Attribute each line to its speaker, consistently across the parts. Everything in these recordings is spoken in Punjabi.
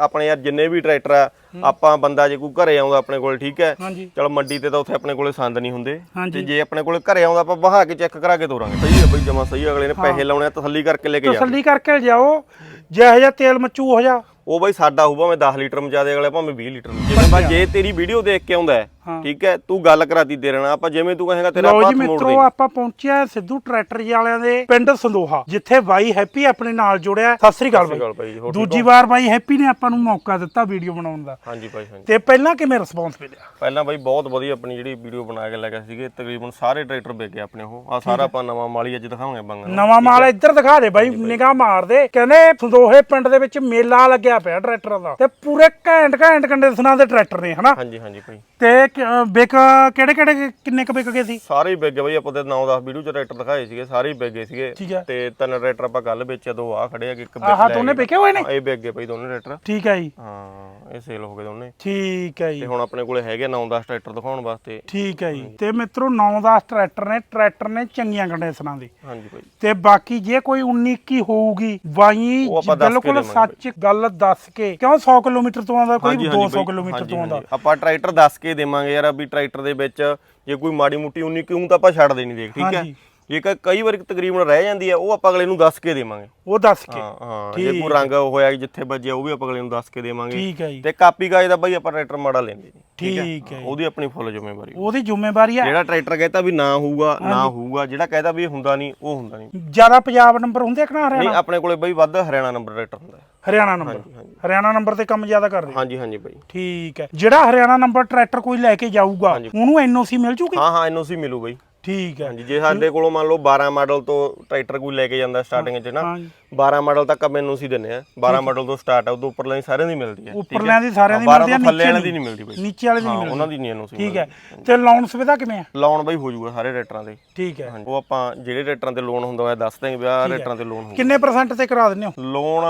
Speaker 1: ਆਪਣੇ ਯਾਰ ਜਿੰਨੇ ਵੀ ਟਰੈਕਟਰ ਆ ਆਪਾਂ ਬੰਦਾ ਜੇ ਕੋਈ ਘਰੇ ਆਉਂਦਾ ਆਪਣੇ ਕੋਲ ਠੀਕ ਹੈ? ਚਲ ਮੰਡੀ ਤੇ ਤਾਂ ਉੱਥੇ ਆਪਣੇ ਕੋਲੇ ਸੰਦ ਨਹੀਂ ਹੁੰਦੇ। ਤੇ ਜੇ ਆਪਣੇ ਕੋਲੇ ਘਰੇ ਆਉਂਦਾ ਆਪਾਂ ਬਹਾ ਕੇ ਚੈੱਕ ਕਰਾ ਕੇ ਤੋਰਾਂਗੇ। ਸਹੀ ਹੈ ਬਈ ਜਮਾ ਸਹੀ ਅਗਲੇ ਨੇ ਪੈਸੇ ਲਾਉਣੇ ਆ ਤਸੱਲੀ ਕਰਕੇ ਲੈ ਕੇ ਜਾ
Speaker 2: ਤਸੱਲੀ ਕਰਕੇ ਜਾਓ ਜਿਹੋ ਜਿਹਾ ਤੇਲ ਮਚੂ ਹੋ ਜਾ
Speaker 1: ਉਹ ਬਈ ਸਾਡਾ ਹੋਊ ਭਾਵੇਂ 10 ਲੀਟਰ ਮਚਾ ਦੇ ਅਗਲੇ ਭਾਵੇਂ 20 ਲੀਟਰ ਜਿਵੇਂ ਬਾ ਜੇ ਤੇਰੀ ਵੀਡੀਓ ਦੇਖ ਕੇ ਆਉਂਦਾ। ਠੀਕ ਹੈ ਤੂੰ ਗੱਲ ਕਰਾਤੀ ਦੇ ਰਹਿਣਾ ਆਪਾਂ ਜਿਵੇਂ ਤੂੰ ਕਹੇਗਾ ਤੇਰਾ
Speaker 2: ਜੀ
Speaker 1: ਮੋੜ
Speaker 2: ਮਿੱਤਰੋ
Speaker 1: ਦੇ
Speaker 2: ਆਪਾਂ ਪਹੁੰਚਿਆ ਸਿੱਧੂ ਟਰੈਕਟਰ ਜੀ ਵਾਲਿਆਂ ਦੇ ਪਿੰਡ ਸੰਦੋਹਾ ਜਿੱਥੇ ਬਾਈ ਹੈਪੀ ਆਪਣੇ ਨਾਲ ਜੁੜਿਆ ਸਤਿ ਸ੍ਰੀ ਅਕਾਲ ਬਾਈ।
Speaker 1: ਬਾਈ
Speaker 2: ਦੂਜੀ ਵਾਰ ਬਾਈ ਹੈਪੀ ਨੇ ਆਪਾਂ ਨੂੰ ਮੌਕਾ ਦਿੱਤਾ ਵੀਡੀਓ ਬਣਾਉਣ ਦਾ।
Speaker 1: ਹਾਂਜੀ ਭਾਈ ਹਾਂਜੀ।
Speaker 2: ਤੇ ਪਹਿਲਾਂ ਕਿਵੇਂ ਰਿਸਪੌਂਸ ਮਿਲਿਆ?
Speaker 1: ਪਹਿਲਾਂ ਬਾਈ ਬਹੁਤ ਵਧੀਆ ਆਪਣੀ ਜਿਹੜੀ ਵੀਡੀਓ ਬਣਾ ਕੇ ਲੈ ਗਏ ਸੀਗੇ ਤਕਰੀਬਨ ਸਾਰੇ ਟਰੈਕਟਰ ਵਿਕ ਗਏ ਆਪਣੇ ਉਹ। ਆ ਸਾਰਾ ਆਪਾਂ ਨਵਾਂ ਮਾਲੀ ਅੱਜ ਦਿਖਾਵਾਂਗੇ ਬੰਗਾ
Speaker 2: ਨਵਾਂ ਮਾਲ ਇੱਧਰ ਦਿਖਾ ਦੇ ਬਾਈ ਨਿਗਾਹ ਮਾਰ ਦੇ। ਕਹਿੰਦੇ ਸੰਦੋਹੇ ਪਿੰਡ ਦੇ ਵਿੱਚ ਮੇਲਾ ਲੱਗਿਆ ਪਿਆ ਟਰੈਕਟਰਾਂ ਦਾ। ਤੇ ਪੂਰੇ ਘੈਂਟ ਘੈਂਟ ਕੰਡੀਸ਼ਨਾਂ ਦੇ ਟਰੈਕਟਰ ਨੇ ਹਨਾ?
Speaker 1: ਹਾਂਜੀ ਹਾਂਜੀ ਭਾਈ
Speaker 2: ਤੇ ਕ- ਵਿਕ ਕਿਹੜੇ ਕਿਹੜੇ ਕਿੰਨੇ ਕੁ ਵਿਕ ਗਏ ਸੀ?
Speaker 1: ਸਾਰੇ ਹੀ ਵਿਕ ਗਏ ਬਾਈ ਆਪਾਂ ਤੇ 9-10 ਵੀਡੀਓ ਚ ਟਰੈਕਟਰ ਦਿਖਾਏ ਸੀਗੇ ਸਾਰੇ ਹੀ ਵਿਕ ਗਏ ਸੀਗੇ।
Speaker 2: ਠੀਕ ਹੈ।
Speaker 1: ਤੇ ਤਿੰਨ ਟਰੈਕਟਰ ਆਪਾਂ ਕੱਲ ਵੇਚਿਆ ਦੋ ਆ ਖੜੇ ਆ ਕਿ ਇੱਕ ਵਿਕ
Speaker 2: ਆਹ
Speaker 1: ਲੈ
Speaker 2: ਦੋਨੇ
Speaker 1: ਗਏ।
Speaker 2: ਵਿਕੇ ਹੋਏ ਨੇ?
Speaker 1: ਇਹ ਵਿਕ ਗਏ ਭਾਈ ਦੋਨੇ ਟਰੈਕਟਰ
Speaker 2: ਠੀਕ ਹੈ ਜੀ।
Speaker 1: ਹਾਂ ਇਹ ਸੇਲ ਹੋ ਗਏ ਦੋਨੇ।
Speaker 2: ਠੀਕ ਹੈ ਜੀ।
Speaker 1: ਤੇ ਹੁਣ ਆਪਣੇ ਕੋਲੇ ਹੈਗੇ 9-10 ਟਰੈਕਟਰ ਦਿਖਾਉਣ ਵਾਸਤੇ।
Speaker 2: ਠੀਕ ਹੈ ਜੀ। ਤੇ ਮਿੱਤਰੋ 9-10 ਟਰੈਕਟਰ ਨੇ ਟਰੈਕਟਰ ਨੇ ਚੰਗੀਆਂ ਕੰਡੀਸ਼ਨਾਂ ਦੇ।
Speaker 1: ਹਾਂਜੀ ਭਾਈ
Speaker 2: ਤੇ ਬਾਕੀ ਜੇ ਕੋਈ 19 ਕੀ ਹੋਊਗੀ ਬਾਈ
Speaker 1: ਉਹ ਆਪਾਂ ਦੱਸ ਕੇ
Speaker 2: ਬਿਲਕੁਲ
Speaker 1: ਦੇਵਾਂਗੇ
Speaker 2: ਸੱਚ ਗੱਲ ਦੱਸ ਕੇ ਕਿਉਂ 100 ਕਿਲੋਮੀਟਰ ਤੋਂ ਆਉਂਦਾ ਕੋਈ?
Speaker 1: ਹਾਂਜੀ, ਹਾਂਜੀ
Speaker 2: 200
Speaker 1: ਬਾਈ,
Speaker 2: ਕਿਲੋਮੀਟਰ
Speaker 1: ਹਾਂਜੀ,
Speaker 2: ਤੋਂ ਆਉਂਦਾ।
Speaker 1: ਹਾਂਜੀ। ਆਪਾਂ ਟਰੈਕਟਰ ਦੱਸ ਕੇ ਦੇਵਾਂਗੇ ਯਾਰ ਵੀ ਟਰੈਕਟਰ ਦੇ ਵਿੱਚ, ਜੇ ਕੋਈ ਮਾੜੀ ਮੁੱਟੀ ਉਨੀ ਕਿਉਂ ਤਾਂ ਆਪਾਂ ਛੱਡਦੇ ਦੇਣੀ ਦੇਖ, ਠੀਕ ਹੈ?
Speaker 2: ਹਾਂਜੀ।
Speaker 1: ਜੇ ਕ- ਕਈ ਵਾਰੀ ਤਕਰੀਬਨ ਰਹਿ ਜਾਂਦੀ ਹੈ ਉਹ ਆਪਾਂ ਅਗਲੇ ਨੂੰ ਦੱਸ ਕੇ ਦੇਵਾਂਗੇ।
Speaker 2: ਉਹ ਦੱਸ ਕੇ।
Speaker 1: ਹਾਂ ਹਾਂ ਜੇ ਕੋਈ ਰੰਗ ਹੋਇਆ ਜਿੱਥੇ ਵੱਜਿਆ ਉਹ ਵੀ ਆਪਾਂ ਅਗਲੇ ਨੂੰ ਦੱਸ ਕੇ ਦੇਵਾਂਗੇ।
Speaker 2: ਠੀਕ ਹੈ ਜੀ।
Speaker 1: ਤੇ ਕਾਪੀ ਕਾਜ ਦਾ ਬਾਈ ਆਪਾਂ ਟਰੈਕਟਰ ਮਾੜਾ ਲੈਂਦੇ ਨਹੀਂ
Speaker 2: ਠੀਕ ਹੈ।
Speaker 1: ਉਹਦੀ ਆਪਣੀ ਫੁੱਲ ਜ਼ਿੰਮੇਵਾਰੀ।
Speaker 2: ਉਹਦੀ ਜ਼ਿੰਮੇਵਾਰੀ ਆ।
Speaker 1: ਜਿਹੜਾ ਟਰੈਕਟਰ ਕਹਿੰਦਾ ਵੀ ਨਾ ਹੋਊਗਾ ਨਾ ਹੋਊਗਾ ਜਿਹੜਾ ਕਹਿੰਦਾ ਵੀ ਇਹ ਹੁੰਦਾ ਨਹੀਂ ਉਹ ਹੁੰਦਾ ਨਹੀਂ।
Speaker 2: ਜ਼ਿਆਦਾ ਪੰਜਾਬ ਨੰਬਰ ਹੁੰਦੇ ਕਿ ਨਾ
Speaker 1: ਨਹੀਂ
Speaker 2: ਹਰਿਆਣਾ
Speaker 1: ਆਪਣੇ ਕੋਲੇ ਬਾਈ ਵੱਧ ਹਰਿਆਣਾ ਨੰਬਰ ਟਰੈਕਟਰ ਹੁੰਦਾ।
Speaker 2: ਹਰਿਆਣਾ ਨੰਬਰ। ਹਰਿਆਣਾ ਨੰਬਰ ਤੇ ਕੰਮ ਜ਼ਿਆਦਾ ਕਰਦੇ?
Speaker 1: ਹਾਂਜੀ ਹਾਂਜੀ ਬਾਈ।
Speaker 2: ਠੀਕ ਹੈ। ਜਿਹੜਾ ਹਰਿਆਣਾ ਨੰਬਰ ਟਰੈਕਟਰ ਕੋਈ ਲੈ ਕੇ ਜਾਊਗਾ ਉਹਨੂੰ ਐਨਓਸੀ ਮਿਲ ਜੂਗੀ?
Speaker 1: ਹਾਂ ਹਾਂ ਐਨਓਸੀ ਮਿਲੂ ਬਾਈ।
Speaker 2: ਠੀਕ ਹੈ।
Speaker 1: ਹਾਂਜੀ ਜੇ ਸਾਡੇ ਕੋਲੋਂ ਮੰਨ ਲਓ 12 ਮਾਡਲ ਤੋਂ ਟਰੈਕਟਰ ਕੋਈ ਲੈ ਕੇ ਜਾਂਦਾ ਸਟਾਰਟਿੰਗ 'ਚ ਨਾ
Speaker 2: ਹਾਂਜੀ।
Speaker 1: 12 ਮਾਡਲ ਤੱਕ ਮੈਨੂੰ ਸੀ ਦਿੰਨੇ ਆ 12 ਮਾਡਲ ਤੋਂ ਸਟਾਰਟ ਆ ਉਦੋਂ ਉੱਪਰਲਾਂ ਦੀ ਸਾਰਿਆਂ ਦੀ ਮਿਲਦੀ ਹੈ। ਹੈ
Speaker 2: ਉੱਪਰਲਿਆਂ ਦੀ ਸਾਰਿਆਂ ਦੀ
Speaker 1: 12
Speaker 2: ਮਿਲਦੀ ਆ
Speaker 1: ਤੋਂ ਥੱਲੇ
Speaker 2: ਨੀਚੇ
Speaker 1: ਵਾਲਿਆਂ ਦੀ ਨਹੀਂ ਮਿਲਦੀ ਬਾਈ।
Speaker 2: ਨੀਚੇ ਵਾਲੇ ਦੀ
Speaker 1: ਹਾਂ
Speaker 2: ਨਹੀਂ ਮਿਲਦੀ
Speaker 1: ਉਹਨਾਂ ਦੀ ਨਹੀਂ ਐਨਓਸੀ
Speaker 2: ਠੀਕ ਹੈ। ਤੇ ਲੋਨ ਸੁਵਿਧਾ ਕਿਵੇਂ ਆ?
Speaker 1: ਲਾਉਣ ਬਾਈ ਹੋ ਜਾਊਗਾ ਸਾਰੇ ਟਰੈਕਟਰਾਂ ਦੇ
Speaker 2: ਠੀਕ ਹੈ।
Speaker 1: ਉਹ ਆਪਾਂ ਜਿਹੜੇ ਟਰੈਕਟਰਾਂ ਤੇ ਲੋਨ ਹੁੰਦਾ ਹੋਇਆ ਦੱਸ ਦਾਂਗੇ ਵੀ ਆਹ ਟਰੈਕਟਰਾਂ ਤੇ ਲੋਨ ਹੋਊਗਾ।
Speaker 2: ਕਿੰਨੇ ਪਰਸੈਂਟ ਤੇ ਕਰਾ ਦਿੰਦੇ ਹੋ?
Speaker 1: ਲੋਨ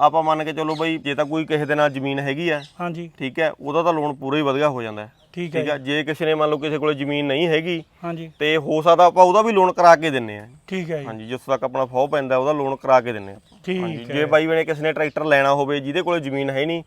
Speaker 1: ਆਪਾਂ ਮੰਨ ਕੇ ਚੱਲੋ ਬਾਈ ਜੇ ਤਾਂ ਕੋਈ ਕਿਸੇ ਦੇ ਨਾਲ ਜ਼ਮੀਨ ਹੈਗੀ ਆ
Speaker 2: ਹਾਂਜੀ।
Speaker 1: ਠੀਕ ਹੈ ਉਹਦਾ ਤਾਂ ਲੋਨ ਪੂਰਾ ਹੀ ਵਧੀਆ ਹੋ ਜਾਂਦਾ ਹੈ।
Speaker 2: ਠੀਕ ਹੈ
Speaker 1: ਹੈ ਜੇ। ਕਿਸੇ ਨੇ ਮੰਨ ਲਓ ਕਿਸੇ ਕੋਲੇ ਜ਼ਮੀਨ ਨਹੀਂ ਹੈਗੀ
Speaker 2: ਹਾਂਜੀ।
Speaker 1: ਤੇ ਹੋ ਸਕਦਾ ਆਪਾਂ ਉਹਦਾ ਵੀ ਲੋਨ ਕਰਾ ਕੇ ਦਿੰਨੇ ਆ।
Speaker 2: ਠੀਕ ਹੈ ਜੀ।
Speaker 1: ਹਾਂਜੀ ਜਿਸ ਤੱਕ ਆਪਣਾ ਫੌ ਪੈਂਦਾ ਉਹਦਾ ਲੋਨ ਕਰਾ ਕੇ ਦਿੰਨੇ ਆ
Speaker 2: ਠੀਕ
Speaker 1: ਹਾਂਜੀ ਜੇ ਬਾਈ ਬਣੇ ਕਿਸੇ ਨੇ ਟਰੈਕਟਰ ਲੈਣਾ ਹੋਵੇ ਜਿਹਦੇ ਕੋਲੇ ਜ਼ਮੀਨ ਹੈ ਨਹੀਂ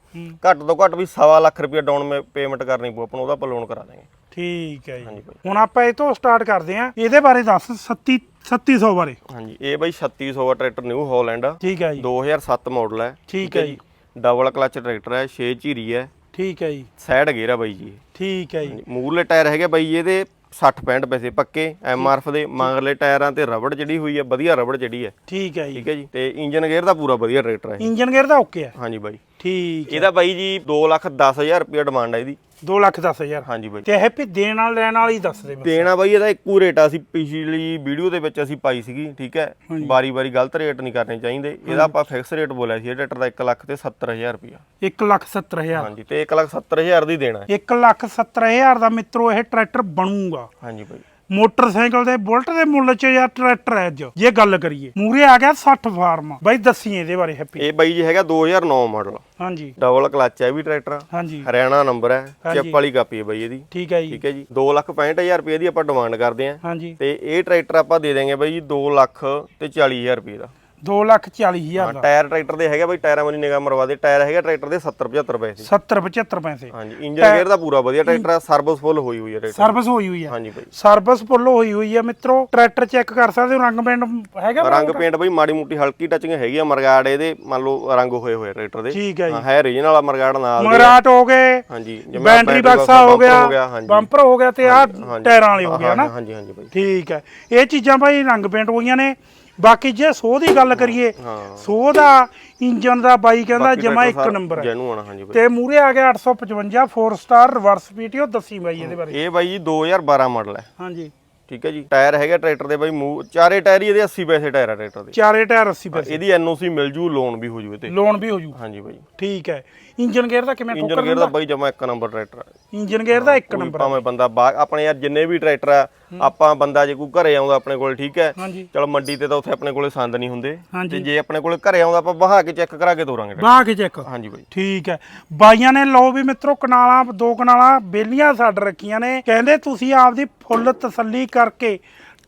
Speaker 1: ਘੱਟ ਤੋਂ ਘੱਟ ਵੀ ਸਵਾ ਲੱਖ ਰੁਪਏ ਡਾਊਨ ਪੇਮੈਂਟ ਕਰਨੀ ਪਊ ਆਪਾਂ ਉਹਦਾ ਆਪਾਂ ਲੋਨ ਕਰਾ ਦਾਂਗੇ
Speaker 2: ਠੀਕ ਹੈ ਜੀ। ਹੁਣ ਆਪਾਂ ਇਹ ਤੋਂ ਸਟਾਰਟ ਕਰਦੇ ਆਂ ਇਹਦੇ ਬਾਰੇ ਦੱਸ 37 3700 ਬਾਰੇ।
Speaker 1: ਹਾਂਜੀ ਇਹ ਬਾਈ 3600 ਦਾ ਟਰੈਕਟਰ ਨਿਊ ਹਾਲੈਂਡ। ਆ
Speaker 2: ਠੀਕ ਹੈ ਜੀ।
Speaker 1: 2007 ਮਾਡਲ ਹੈ।
Speaker 2: ਠੀਕ ਹੈ ਜੀ।
Speaker 1: ਡਬਲ ਕਲਚ ਟਰੈਕਟਰ ਹੈ 6 ਝੀਰੀ ਹੈ।
Speaker 2: ਠੀਕ ਹੈ ਜੀ।
Speaker 1: ਸਾਈਡ ਗੇਅਰ ਆ ਬਾਈ ਜੀ।
Speaker 2: ਠੀਕ ਹੈ ਜੀ।
Speaker 1: ਮੂਰਲੇ ਟਾਇਰ ਹੈਗੇ ਬਾਈ ਇਹਦੇ 60 65 ਪੈਸੇ ਪੱਕੇ ਐਮਆਰਐਫ ਦੇ ਮਗਰਲੇ ਟਾਇਰਾਂ ਤੇ ਰਬੜ ਜਿਹੜੀ ਹੋਈ ਹੈ ਵਧੀਆ ਰਬੜ ਜਿਹੜੀ ਹੈ
Speaker 2: ਠੀਕ ਹੈ ਜੀ।
Speaker 1: ਠੀਕ ਹੈ ਜੀ ਤੇ ਇੰਜਨ ਗੇਅਰ ਦਾ ਪੂਰਾ ਵਧੀਆ ਟਰੈਕਟਰ ਹੈ।
Speaker 2: ਇੰਜਨ ਗੇਅਰ ਦਾ ਓਕੇ ਆ।
Speaker 1: ਹਾਂਜੀ ਬਾਈ।
Speaker 2: ਠੀਕ
Speaker 1: ਇਹਦਾ ਬਾਈ ਜੀ 2 ਲੱਖ 10000 ਰੁਪਏ ਡਿਮਾਂਡ ਹੈ ਇਹਦੀ।
Speaker 2: 2 ਲੱਖ 10 ਹਜ਼ਾਰ।
Speaker 1: ਹਾਂਜੀ ਬਾਈ।
Speaker 2: ਤੇ ਹੈਪੀ ਦੇਣ ਨਾਲ ਲੈਣ ਵਾਲੀ ਦੱਸ ਦੇ ਬਸ।
Speaker 1: ਦੇਣਾ ਬਾਈ ਇਹਦਾ ਇੱਕੋ ਰੇਟ ਆ ਅਸੀਂ ਪਿਛਲੀ ਵੀਡੀਓ ਦੇ ਵਿੱਚ ਅਸੀਂ ਪਾਈ ਸੀਗੀ ਠੀਕ ਹੈ? ਬਾਰੀ-ਬਾਰੀ ਗਲਤ ਰੇਟ ਨਹੀਂ ਕਰਨੇ ਚਾਹੀਦੇ। ਇਹਦਾ ਆਪਾਂ ਫਿਕਸ ਰੇਟ ਬੋਲਿਆ ਸੀ ਇਹ ਟਰੈਕਟਰ ਦਾ 1 ਲੱਖ ਤੇ 70000 ਰੁਪਇਆ।
Speaker 2: ਇੱਕ ਲੱਖ 70 ਹਜ਼ਾਰ।
Speaker 1: ਹਾਂਜੀ ਤੇ 1 ਲੱਖ 70000 ਦੀ ਦੇਣਾ ਹੈ।
Speaker 2: 1 ਲੱਖ 70 ਹਜ਼ਾਰ ਦਾ ਮਿੱਤਰੋ ਇਹ ਟਰੈਕਟਰ ਬਣੂਗਾ।
Speaker 1: ਹਾਂਜੀ ਬਾਈ।
Speaker 2: ਮੋਟਰਸਾਈਕਲ ਦੇ ਬੁਲਟ ਦੇ ਮੁੱਲ 'ਚ ਜਾਂ ਟਰੈਕਟਰ ਹੈ ਅੱਜ ਜੇ ਗੱਲ ਕਰੀਏ ਮੂਰੇ ਆ ਗਿਆ 60 ਫਾਰਮ। ਬਾਈ ਦੱਸੀ ਇਹਦੇ ਬਾਰੇ ਹੈਪੀ।
Speaker 1: ਇਹ ਬਾਈ ਜੀ ਹੈਗਾ 2009 ਮਾਡਲ
Speaker 2: ਹਾਂਜੀ।
Speaker 1: ਡਬਲ ਕਲਚ ਹੈ ਵੀ ਟਰੈਕਟਰ।
Speaker 2: ਹਾਂਜੀ।
Speaker 1: ਹਰਿਆਣਾ ਨੰਬਰ ਹੈ। ਚਿੱਪ ਵਾਲੀ ਕਾਪੀ ਹੈ ਬਾਈ ਇਹਦੀ।
Speaker 2: ਠੀਕ ਹੈ ਜੀ।
Speaker 1: ਠੀਕ ਹੈ ਜੀ। 2 ਲੱਖ 65000 ਰੁਪਏ ਦੀ ਆਪਾਂ ਡਿਮਾਂਡ ਕਰਦੇ ਆਂ
Speaker 2: ਹਾਂਜੀ।
Speaker 1: ਤੇ ਇਹ ਟਰੈਕਟਰ ਆਪਾਂ ਦੇ ਦੇਂਗੇ ਬਾਈ ਜੀ 2 ਲੱਖ ਤੇ 40000 ਰੁਪਏ ਦਾ।
Speaker 2: 2 ਲੱਖ 40 ਹਜ਼ਾਰ ਦਾ।
Speaker 1: ਟਾਇਰ ਟਰੈਕਟਰ ਦੇ ਹੈਗਾ ਬਾਈ ਟਾਇਰਾਂ ਵਾਲੀ ਨਿਗਾਹ ਮਰਵਾ ਦੇ। ਟਾਇਰ ਹੈਗਾ ਟਰੈਕਟਰ ਦੇ 70 75 ਪੈਸੇ
Speaker 2: 70 75 ਪੈਸੇ।
Speaker 1: ਹਾਂਜੀ ਇੰਜਨ ਗੇਅਰ ਦਾ ਪੂਰਾ ਵਧੀਆ ਟਰੈਕਟਰ ਆ ਸਰਵਿਸ ਫੁੱਲ ਹੋਈ ਹੋਈ ਹੈ ਟਰੈਕਟਰ
Speaker 2: ਸਰਵਿਸ ਹੋਈ ਹੋਈ ਆ।
Speaker 1: ਹਾਂਜੀ ਬਾਈ।
Speaker 2: ਸਰਵਿਸ ਫੁੱਲ ਹੋਈ ਹੋਈ ਆ ਮਿੱਤਰੋ ਟਰੈਕਟਰ ਚੈੱਕ ਕਰ ਸਕਦੇ ਹੋ ਰੰਗ ਪੈਂਟ ਹੈਗਾ?
Speaker 1: ਰੰਗ ਪੇਂਟ ਬਾਈ ਮਾੜੀ ਮੋਟੀ ਹਲਕੀ ਟੱਚਿੰਗ ਹੈਗੀ ਆ ਮਰਗਾੜ ਇਹਦੇ ਮੰਨ ਲਓ ਰੰਗ ਹੋਏ ਹੋਏ ਟਰੈਕਟਰ ਦੇ।
Speaker 2: ਠੀਕ ਹੈ ਜੀ।
Speaker 1: ਹਾਂ, ਹੈ ਰੀਜਨ ਵਾਲਾ ਮਰਗਾੜ ਨਾਲ।
Speaker 2: ਮਗਰਾਟ ਹੋ ਗਏ
Speaker 1: ਹਾਂਜੀ
Speaker 2: ਬੈਟਰੀ ਬਕਸਾ ਹੋ ਗਿਆ ਬੰਪਰ ਹੋ ਗਿਆ ਤੇ ਆ ਟਾਇਰਾਂ ਵਾਲੇ ਹੋ ਗਿਆ ਨਾ
Speaker 1: ਹਾਂਜੀ ਹਾਂਜੀ ਬਾਈ।
Speaker 2: ਠੀਕ ਹੈ ਇਹ ਚੀਜ਼ਾਂ ਭਾਈ ਰੰਗ ਪੇਂਟ ਹੋਈਆਂ ਨੇ। ਬਾਕੀ ਜੇ ਸੋਹ ਦੀ ਗੱਲ ਕਰੀਏ
Speaker 1: ਹਾਂ।
Speaker 2: ਸੋਹ ਦਾ ਇੰਜਨ ਦਾ ਬਾਈ ਕਹਿੰਦਾ ਜਮਾ ਇੱਕ ਨੰਬਰ ਹੈ।
Speaker 1: ਜੈਨੂਨ ਹਾਂਜੀ ਬਾਈ।
Speaker 2: ਤੇ ਮੂਰੇ ਆ ਗਿਆ 855 4 ਸਟਾਰ ਰਿਵਰਸ ਪੀਟੀਓ ਦੱਸੀ ਬਾਈ ਇਹਦੇ ਬਾਰੇ।
Speaker 1: ਇਹ ਬਾਈ ਜੀ 2012 ਮਾਡਲ ਹੈ।
Speaker 2: ਹਾਂਜੀ।
Speaker 1: ਠੀਕ ਹੈ ਜੀ। ਟਾਇਰ ਹੈਗਾ ਟਰੈਕਟਰ ਦੇ ਬਾਈ ਮੂੰਹ ਚਾਰੇ ਟਾਇਰ ਹੀ ਇਹਦੇ 80 ਪੈਸੇ ਟਾਇਰ ਆ ਟਰੈਕਟਰ ਦੇ।
Speaker 2: ਚਾਰੇ ਟਾਇਰ 80 ਪੈਸੇ।
Speaker 1: ਇਹਦੀ ਐਨਓਸੀ ਮਿਲ ਜੂ ਲੋਨ ਵੀ ਹੋ ਜੂ ਤੇ
Speaker 2: ਲੋਨ ਵੀ ਹੋ ਜੂ।
Speaker 1: ਹਾਂਜੀ ਬਾਈ।
Speaker 2: ਠੀਕ ਹੈ। ਇੰਜਨ ਗੇਅਰ ਦਾ ਕਿਵੇਂ
Speaker 1: ਇੰਜਨ ਗੇਅਰ ਦਾ ਬਾਈ ਜਮਾ ਇੱਕ ਨੰਬਰ ਟਰੈਕਟਰ ਆ।
Speaker 2: ਇੰਜਨ ਗੇਅਰ ਦਾ ਇੱਕ ਨੰਬਰ
Speaker 1: ਭਾਵੇਂ ਬੰਦਾ ਆਪਣੇ ਯਾਰ ਜਿੰਨੇ ਵੀ ਟਰੈਕਟਰ ਆ ਆਪਾਂ ਬੰਦਾ ਜੇ ਕੋਈ ਘਰੇ ਆਉਂਦਾ ਆਪਣੇ ਕੋਲ ਠੀਕ ਹੈ?
Speaker 2: ਹਾਂਜੀ।
Speaker 1: ਚਲ ਮੰਡੀ ਤੇ ਤਾਂ ਉੱਥੇ ਆਪਣੇ ਕੋਲੇ ਸੰਦ ਨਹੀਂ ਹੁੰਦੇ।
Speaker 2: ਹਾਂਜੀ।
Speaker 1: ਤੇ ਜੇ ਆਪਣੇ ਕੋਲੇ ਘਰੇ ਆਉਂਦਾ ਆਪਾਂ ਬਹਾ ਕੇ ਚੈੱਕ ਕਰਾ ਕੇ ਤੋਰਾਂਗੇ tractor।
Speaker 2: ਬਾਹ ਕੇ ਚੈੱਕ
Speaker 1: ਹਾਂਜੀ ਬਾਈ।
Speaker 2: ਠੀਕ ਹੈ। ਬਾਈਆਂ ਨੇ ਲਓ ਵੀ ਮਿੱਤਰੋ ਕਨਾਲਾਂ ਦੋ ਕਨਾਲਾਂ ਬੇਲੀਆਂ ਛੱਡ ਰੱਖੀਆਂ ਨੇ। ਕਹਿੰਦੇ ਤੁਸੀਂ ਆਪਦੀ ਫੁੱਲ ਤਸੱਲੀ ਕਰਕੇ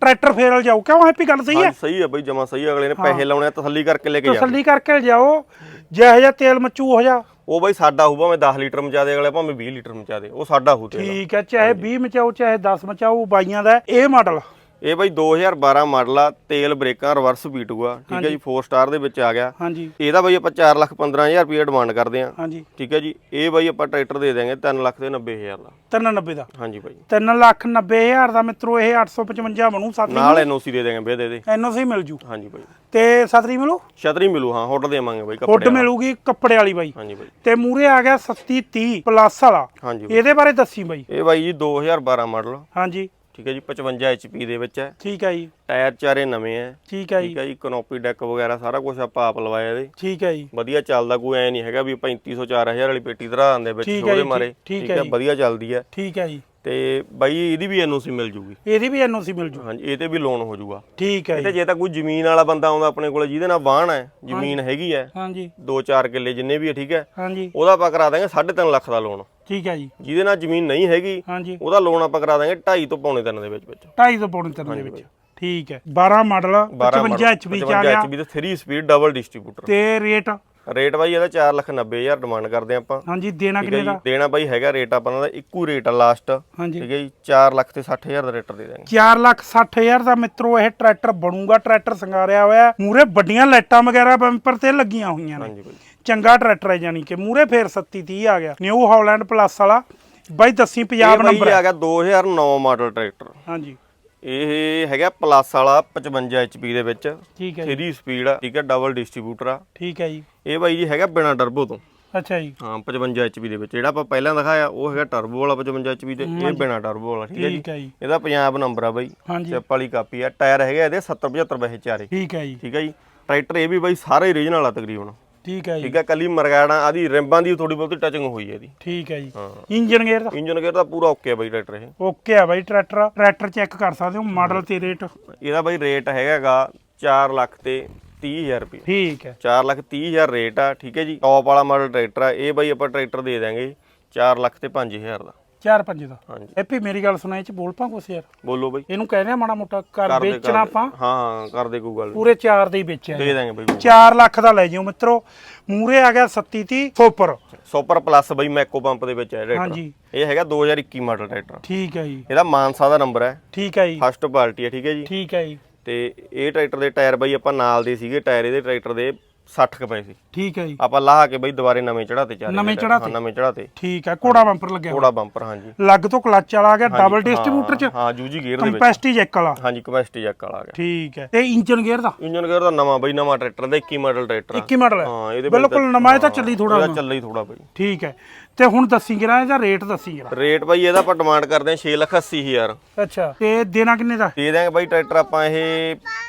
Speaker 2: ਟਰੈਕਟਰ ਫੇਰਲ ਜਾਓ ਕਿਉਂ? ਹੈਪੀ ਗੱਲ ਸਹੀ ਹੈ।
Speaker 1: ਹਾਂਜੀ ਸਹੀ ਹੈ ਬਾਈ ਜਮਾ ਸਹੀ ਹੈ। ਅਗਲੇ ਨੇ ਪੈਸੇ ਲਾਉਣੇ ਆ ਤਸੱਲੀ ਕਰਕੇ ਲੈ ਕੇ ਜਾ
Speaker 2: ਤਸੱਲੀ ਕਰਕੇ ਜਾਓ ਜਿਹੋ ਜਿਹਾ ਤੇਲ ਮਚੂ ਹੋ ਜਾ
Speaker 1: ਉਹ ਬਾਈ ਸਾਡਾ ਹੋਊ ਭਾਵੇਂ 10 ਲੀਟਰ ਮਚਾ ਦੇ ਅਗਲੇ ਭਾਵੇਂ 20 ਲੀਟਰ ਮਚਾ ਦੇ ਉਹ ਸਾਡਾ ਹੋਊ ਤੇਲ।
Speaker 2: ਠੀਕ ਹੈ ਚਾਹੇ 20 ਮਚਾਓ ਚਾਹੇ 10 ਮਚਾਓ ਬਾਈਆਂ ਦਾ ਹੈ। ਇਹ ਮਾਡਲ।
Speaker 1: ਇਹ ਬਾਈ 2012 ਮਾਡਲ ਆ ਤੇਲ ਬ੍ਰੇਕਾਂ ਰਿਵਰਸ ਬੀਟੂ ਆ ਠੀਕ ਹੈ ਜੀ 4 ਸਟਾਰ ਦੇ ਵਿੱਚ ਆ ਗਿਆ।
Speaker 2: ਹਾਂਜੀ।
Speaker 1: ਇਹਦਾ ਬਾਈ ਆਪਾਂ 4 ਲੱਖ 15000 ਰੁਪਏ ਡਿਮਾਂਡ ਕਰਦੇ ਆ
Speaker 2: ਹਾਂਜੀ।
Speaker 1: ਠੀਕ ਹੈ ਜੀ ਇਹ ਬਾਈ ਆਪਾਂ ਟਰੈਕਟਰ ਦੇ ਦੇਾਂਗੇ 3 ਲੱਖ ਤੇ 90000 ਦਾ।
Speaker 2: 390 ਦਾ।
Speaker 1: ਹਾਂਜੀ ਬਾਈ
Speaker 2: 3 ਲੱਖ 90 ਹਜ਼ਾਰ ਦਾ ਮਿੱਤਰੋ ਇਹ 855 ਬਣੂ ਸਾਥੀ
Speaker 1: ਨਾਲ ਐਨਓਸੀ ਦੇ ਦੇਾਂਗੇ ਬੇ ਦੇ ਦੇ।
Speaker 2: ਐਨਓਸੀ ਮਿਲ ਜੂ।
Speaker 1: ਹਾਂਜੀ ਬਾਈ
Speaker 2: ਤੇ ਸਾਥੀ ਮਿਲੂ?
Speaker 1: ਛਤਰੀ ਮਿਲੂ ਹਾਂ ਹੁੱਡ ਦੇਵਾਂਗੇ ਬਾਈ
Speaker 2: ਹੁੱਡ
Speaker 1: ਕੱਪੜੇ ਵਾਲਾ।
Speaker 2: ਮਿਲੂਗੀ ਕੱਪੜੇ ਵਾਲੀ ਬਾਈ।
Speaker 1: ਹਾਂਜੀ ਬਾਈ
Speaker 2: ਤੇ ਮੂਰੇ ਆ ਗਿਆ 3730 ਪਲੱਸ ਵਾਲਾ।
Speaker 1: ਹਾਂਜੀ।
Speaker 2: ਇਹਦੇ ਬਾਰੇ ਦੱਸੀ ਬਾਈ।
Speaker 1: ਇਹ ਬਾਈ ਜੀ 2012 ਮਾਡਲ।
Speaker 2: ਹਾਂਜੀ।
Speaker 1: ਠੀਕ ਹੈ ਜੀ 55 HP ਦੇ ਵਿੱਚ ਹੈ।
Speaker 2: ਠੀਕ ਹੈ ਜੀ।
Speaker 1: ਟਾਇਰ ਚਾਰੇ ਨਵੇਂ ਹੈ।
Speaker 2: ਠੀਕ ਹੈ ਜੀ।
Speaker 1: ਠੀਕ ਹੈ ਜੀ ਕਨੋਪੀ ਡੈਕ ਵਗੈਰਾ ਸਾਰਾ ਕੁਝ ਆਪਾਂ ਆਪ ਲਵਾਇਆ ਇਹਦੇ।
Speaker 2: ਠੀਕ ਹੈ ਜੀ।
Speaker 1: ਵਧੀਆ ਚੱਲਦਾ ਕੋਈ ਐ ਨਹੀਂ ਹੈਗਾ ਵੀ 3500 4000 ਵਾਲੀ ਪੇਟੀ ਧਰਾ ਦੇ ਵਿੱਚ
Speaker 2: ਜੀ,
Speaker 1: ਮਾਰੇ।
Speaker 2: ਠੀਕ
Speaker 1: ਠੀਕ
Speaker 2: ਹੈ।
Speaker 1: ਵਧੀਆ ਚੱਲਦੀ ਹੈ।
Speaker 2: ਠੀਕ ਹੈ ਜੀ।
Speaker 1: ਤੇ ਬਾਈ ਇਹਦੀ ਵੀ ਐਨਓਸੀ ਮਿਲ ਜੂਗੀ।
Speaker 2: ਇਹਦੀ ਵੀ ਐਨਓਸੀ ਮਿਲ ਜੂ।
Speaker 1: ਹਾਂਜੀ ਇਹ ਤੇ ਵੀ ਲੋਨ ਹੋ ਜਾਊਗਾ
Speaker 2: ਠੀਕ ਹੈ
Speaker 1: ਤੇ
Speaker 2: ਜੀ।
Speaker 1: ਜੇ ਤਾਂ ਕੋਈ ਜ਼ਮੀਨ ਵਾਲਾ ਬੰਦਾ ਆਉਂਦਾ ਆਪਣੇ ਕੋਲ ਜਿਹਦੇ ਨਾਲ ਵਾਹਣ ਹੈ ਜ਼ਮੀਨ ਹੈਗੀ ਹੈ
Speaker 2: ਹਾਂਜੀ।
Speaker 1: 2-4 ਕਿੱਲੇ ਜਿੰਨੇ ਵੀ ਹੈ ਠੀਕ ਹੈ
Speaker 2: ਹਾਂਜੀ।
Speaker 1: ਉਹਦਾ ਆਪਾਂ ਕਰਾ ਦਾਂਗੇ 3.5 ਲੱਖ ਦਾ ਲੋਨ
Speaker 2: ਠੀਕ ਹੈ ਜੀ।
Speaker 1: ਜਿਹਦੇ ਨਾਲ ਜ਼ਮੀਨ ਨਹੀਂ ਹੈਗੀ
Speaker 2: ਹਾਂਜੀ।
Speaker 1: ਉਹਦਾ ਲੋਨ ਆਪਾਂ ਕਰਾ ਦਾਂਗੇ 2.5 ਤੋਂ ਪੌਣੇ 3 ਦੇ ਵਿੱਚ ਵਿੱਚ।
Speaker 2: 2.5 ਤੋਂ ਪੌਣੇ ਤਿੰਨ ਦੇ ਵਿੱਚ। ਠੀਕ ਹੈ। 12 ਮਾਡਲ 55 HP ਚ ਆ ਗਿਆ
Speaker 1: ਐਚਪੀ ਤੇ 3 ਸਪੀਡ ਡਬਲ ਡਿਸਟ੍ਰੀਬਿਊਟਰ
Speaker 2: ਤੇ ਰੇਟ
Speaker 1: ਰੇਟ ਬਾਈ ਇਹਦਾ 4 ਲੱਖ 90 ਹਜ਼ਾਰ ਡਿਮਾਂਡ ਕਰਦੇ ਆਪਾਂ।
Speaker 2: ਹਾਂਜੀ ਦੇਣਾ ਕਿੰਨੇ ਦਾ?
Speaker 1: ਦੇਣਾ ਬਾਈ ਹੈਗਾ ਰੇਟ ਆਪਾਂ ਦਾ ਇੱਕੋ ਰੇਟ ਆ ਲਾਸਟ ਠੀਕ ਹੈ ਜੀ? 4 ਲੱਖ ਤੇ 60 ਹਜ਼ਾਰ ਦਾ ਰੇਟ ਦੇ ਦਾਂਗੇ
Speaker 2: 4 ਲੱਖ 60 ਹਜ਼ਾਰ ਦਾ ਮਿੱਤਰੋ ਇਹ ਟਰੈਕਟਰ ਬਣੂਗਾ ਟਰੈਕਟਰ ਸੰਗਾਰਿਆ ਹੋਇਆ। ਮੂਰੇ ਵੱਡੀਆਂ ਲਾਈਟਾਂ ਵਗੈਰਾ ਬੰਪਰ ਤੇ ਲੱਗੀਆਂ ਹੋਈਆਂ ਨੇ।
Speaker 1: ਹਾਂਜੀ ਬਾਈ।
Speaker 2: ਚੰਗਾ ਟਰੈਕਟਰ ਹੈ ਯਾਨੀ ਕਿ ਮੂਰੇ ਫੇਰ 37 30 ਆ ਗਿਆ। ਨਿਊ ਹਾਲੈਂਡ ਪਲੱਸ ਵਾਲਾ। ਬਾਈ ਦੱਸੀ ਪੰਜਾਬ ਨੰਬਰ
Speaker 1: ਆ ਗਿਆ 2009 ਮਾਡਲ ਟਰੈਕਟਰ
Speaker 2: ਹਾਂਜੀ।
Speaker 1: ਇਹ ਹੈਗਾ ਪਲੱਸ ਵਾਲਾ 55 ਐਚਪੀ ਦੇ ਵਿੱਚ।
Speaker 2: ਠੀਕ ਹੈ ਜੀ।
Speaker 1: 3 ਸਪੀਡ ਆ ਠੀਕ ਹੈ ਡਬਲ ਡਿਸਟ੍ਰੀਬਿਊਟਰ ਆ।
Speaker 2: ਠੀਕ ਹੈ ਜੀ।
Speaker 1: ਇਹ ਬਾਈ ਜੀ ਹੈਗਾ ਬਿਨਾ ਟਰਬੋ ਤੋਂ।
Speaker 2: ਅੱਛਾ ਜੀ।
Speaker 1: ਹਾਂ 55 ਐਚਪੀ ਦੇ ਵਿੱਚ। ਜਿਹੜਾ ਆਪਾਂ ਪਹਿਲਾਂ ਦਿਖਾਇਆ ਉਹ ਹੈਗਾ ਟਰਬੋ ਵਾਲਾ 55 ਐਚਪੀ ਤੇ ਇਹ ਬਿਨਾ ਟਰਬੋ ਵਾਲਾ ਠੀਕ ਹੈ ਜੀ। ਇਹਦਾ ਪੰਜਾਬ ਨੰਬਰ ਆ ਬਾਈ। ਚੈਪ ਵਾਲੀ ਕਾਪੀ ਆ। ਟਾਇਰ ਹੈਗੇ ਇਹਦੇ 70 75 ਵੈਸੇ ਚਾਰੇ।
Speaker 2: ਠੀਕ ਹੈ ਜੀ।
Speaker 1: ਠੀਕ ਹੈ ਜੀ। ਟਰੈਕਟਰ ਇਹ ਵੀ ਬਾਈ ਸਾਰੇ ਰੀਜਨਲ ਆ ਤਕਰੀਬਨ।
Speaker 2: ਠੀਕ ਹੈ ਜੀ।
Speaker 1: ਠੀਕ ਹੈ ਕੱਲੀ ਮਰਗਾੜਾਂ ਆਦੀ ਰਿੰਬਾਂ ਦੀ ਥੋੜੀ ਬਹੁਤੀ ਟੱਚਿੰਗ ਹੋਈ ਹੈ ਇਹਦੀ।
Speaker 2: ਠੀਕ ਹੈ ਜੀ।
Speaker 1: ਹਾਂ।
Speaker 2: ਇੰਜਨ ਗੇਅਰ ਦਾ?
Speaker 1: ਇੰਜਨ ਗੇਅਰ ਦਾ ਪੂਰਾ ਓਕੇ ਆ ਬਾਈ ਟਰੈਕਟਰ ਇਹ।
Speaker 2: ਓਕੇ ਆ ਬਾਈ ਟਰੈਕਟਰ ਟਰੈਕਟਰ ਚੈੱਕ ਕਰ ਸਕਦੇ ਹੋ ਮਾਡਲ ਤੇ ਰੇਟ
Speaker 1: ਇਹਦਾ ਬਾਈ ਰੇਟ ਹੈਗਾਗਾ 4 ਲੱਖ ਤੇ 30000 ਰੁਪਏ।
Speaker 2: ਠੀਕ ਹੈ।
Speaker 1: 4 ਲੱਖ 30000 ਰੇਟ ਆ ਠੀਕ ਹੈ ਜੀ। ਟੌਪ ਵਾਲਾ ਮਾਡਲ ਟਰੈਕਟਰ ਆ ਇਹ ਬਾਈ ਆਪਾਂ ਟਰੈਕਟਰ ਦੇ ਦਾਂਗੇ 4 ਲੱਖ ਤੇ 5000 ਦਾ।
Speaker 2: 4-5 ਦਾ।
Speaker 1: ਹਾਂਜੀ।
Speaker 2: ਐਪੀ ਮੇਰੀ ਗੱਲ ਸੁਣਾ ਇਹ ਚ ਬੋਲ ਪਾ ਕੁਛ ਯਾਰ।
Speaker 1: ਬੋਲੋ ਬਾਈ।
Speaker 2: ਇਹਨੂੰ ਕਹਿੰਦੇ ਆ ਮਾੜਾ ਮੋਟਾ ਕਰ ਵੇਚਣਾ ਆਪਾਂ।
Speaker 1: ਹਾਂ ਹਾਂ ਕਰਦੇ ਕੋਈ ਗੱਲ।
Speaker 2: ਪੂਰੇ 4 ਦੇ ਹੀ ਵੇਚਿਆ
Speaker 1: ਦੇ ਦਾਂਗੇ ਬਾਈ।
Speaker 2: 4 ਲੱਖ ਦਾ ਲੈ ਜਿਓ ਮਿੱਤਰੋ। ਮੂਰੇ ਆ ਗਿਆ 37 30 ਸੁਪਰ।
Speaker 1: ਸੁਪਰ ਪਲੱਸ ਬਾਈ ਮੈਕੋ ਪੰਪ ਦੇ ਵਿੱਚ ਹੈ ਟਰੈਕਟਰ
Speaker 2: ਹਾਂਜੀ।
Speaker 1: ਇਹ ਹੈਗਾ 2021 ਮਾਡਲ ਟਰੈਕਟਰ
Speaker 2: ਠੀਕ ਹੈ ਜੀ।
Speaker 1: ਇਹਦਾ ਮਾਨਸਾ ਦਾ ਨੰਬਰ ਹੈ।
Speaker 2: ਠੀਕ ਹੈ ਜੀ।
Speaker 1: ਫਸਟ ਪਾਰਟੀ ਹੈ ਠੀਕ ਹੈ ਜੀ।
Speaker 2: ਠੀਕ ਹੈ ਜੀ।
Speaker 1: ਤੇ ਇਹ ਟਰੈਕਟਰ ਦੇ ਟਾਇਰ ਬਾਈ ਆਪਾਂ ਨਾਲ ਦੇ ਸੀਗੇ ਟਾਇਰ ਇਹਦੇ ਟਰੈਕਟਰ ਦੇ 60 ਕੁ ਪਏ ਸੀ।
Speaker 2: ਠੀਕ ਹੈ ਜੀ।
Speaker 1: ਆਪਾਂ ਲਾਹ ਕੇ ਬਾਈ ਦੁਬਾਰੇ ਨਵੇਂ ਚੜਾਤੇ ਚਾਰੇ
Speaker 2: ਨਵੇਂ
Speaker 1: ਟਾਇਰ।
Speaker 2: ਚੜ੍ਹਾਤੇ?
Speaker 1: ਹਾਂ, ਨਵੇਂ ਚੜਾਤੇ
Speaker 2: ਠੀਕ ਹੈ ਕੋੜਾ ਬੰਪਰ ਲੱਗਿਆ
Speaker 1: ਥੋੜਾ ਬੰਪਰ ਹਾਂਜੀ।
Speaker 2: ਲੱਗ ਤੋਂ ਕਲੱਚ ਵਾਲਾ ਆ ਗਿਆ ਡਬਲ ਡਿਸਟ੍ਰੀਬਿਊਟਰ ਚ।
Speaker 1: ਹਾਂ ਜੂਜੀ ਗੇਅਰ ਦੇ ਵਿੱਚ।
Speaker 2: ਕੰਪੈਸਟੀ ਜੈਕ ਵਾਲਾ।
Speaker 1: ਹਾਂਜੀ ਕਪੈਸਿਟੀ ਜੈਕ ਵਾਲਾ ਆ ਗਿਆ।
Speaker 2: ਠੀਕ ਹੈ। ਤੇ ਇੰਜਨ ਗੇਅਰ ਦਾ?
Speaker 1: ਇੰਜਨ ਗੇਅਰ ਦਾ ਨਵਾਂ ਬਾਈ ਨਵਾਂ ਟਰੈਕਟਰ ਦਾ 21 ਮਾਡਲ ਟਰੈਕਟਰ ਆ।
Speaker 2: 21 ਮਾਡਲ ਹੈ।
Speaker 1: ਹਾਂ ਇਹਦੇ
Speaker 2: ਬਿਲਕੁਲ
Speaker 1: ਤਾਂ-
Speaker 2: ਨਵਾਂ ਇਹ ਤਾਂ ਚੱਲੀ ਥੋੜਾ
Speaker 1: ਚੱਲੀ ਥੋੜਾ ਬਾਈ।
Speaker 2: ਠੀਕ ਹੈ। ਤੇ ਹੁਣ ਦੱਸੀ ਗਿਰਾ ਇਹਦਾ? ਰੇਟ ਦੱਸੀ ਗਿਰਾ
Speaker 1: ਰੇਟ ਬਾਈ ਇਹਦਾ ਆਪਾਂ ਡਿਮਾਂਡ ਕਰਦੇ ਹਾਂ 6 ਲੱਖ 80 ਹਜ਼ਾਰ।
Speaker 2: ਅੱਛਾ ਤੇ ਦੇਣਾ ਕਿੰਨੇ ਦਾ?
Speaker 1: ਦੇ ਦਾਂਗੇ ਬਾਈ ਟਰੈਕਟਰ ਆਪਾਂ ਇਹ